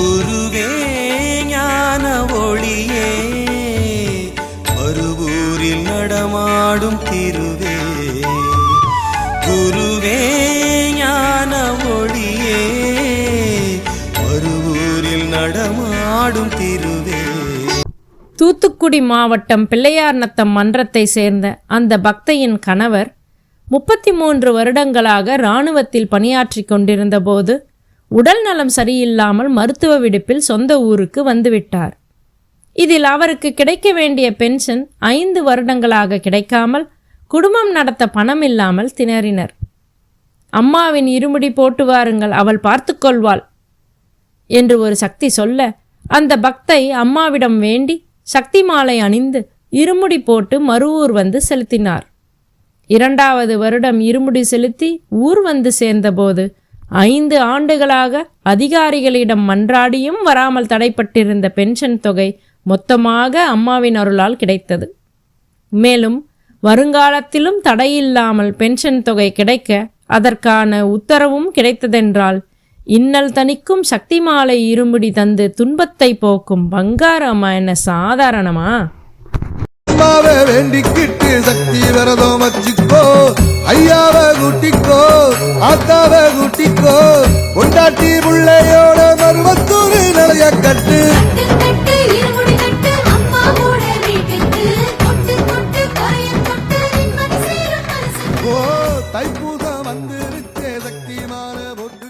குருவே ஞான ஒளியே. மறுபூரில் நடமாடும் திருவே. குருவே ஞான ஒளியே. மறுபூரில் நடமாடும் திருவே. தூத்துக்குடி மாவட்டம் பிள்ளையார்நத்தம் மன்றத்தை சேர்ந்த அந்த பக்தையின் கணவர் முப்பத்தி மூன்று வருடங்களாக இராணுவத்தில் பணியாற்றி கொண்டிருந்தபோது உடல் நலம் சரியில்லாமல் மருத்துவ விடுப்பில் சொந்த ஊருக்கு வந்துவிட்டார். இதில் அவருக்கு கிடைக்க வேண்டிய பென்ஷன் ஐந்து வருடங்களாக கிடைக்காமல் குடும்பம் நடத்த பணம் இல்லாமல் திணறினர். அம்மாவின் இருமுடி போட்டு வாருங்கள் அவள் பார்த்துக்கொள்வாள் என்று ஒரு சக்தி சொல்ல அந்த பக்தை அம்மாவிடம் வேண்டி சக்தி மாலை அணிந்து இருமுடி போட்டு மறுவூர் வந்து செலுத்தினார். இரண்டாவது வருடம் இருமுடி செலுத்தி ஊர் வந்து சேர்ந்தபோது ஐந்து ஆண்டுகளாக அதிகாரிகளிடம் மன்றாடியும் வராமல் தடைப்பட்டிருந்த பென்ஷன் தொகை மொத்தமாக அம்மாவின் அருளால் கிடைத்தது. மேலும் வருங்காலத்திலும் தடையில்லாமல் பென்ஷன் தொகை கிடைக்க அதற்கான உத்தரவும் கிடைத்ததென்றால் இன்னல் தணிக்கும் சக்தி மாலை இருமுடி தந்து துன்பத்தை போக்கும் பங்காரம்மா என்ன சாதாரணமா? வேண்டிக்கிட்டு குட்டிக்கோ ஆத்தாவ குட்டிக்கோ கொண்டாட்டி பிள்ளையோட மருவத்தூர் நிலைய கட்டு. தைப்பூசம் வந்திருக்கே சக்திமான பொட்டு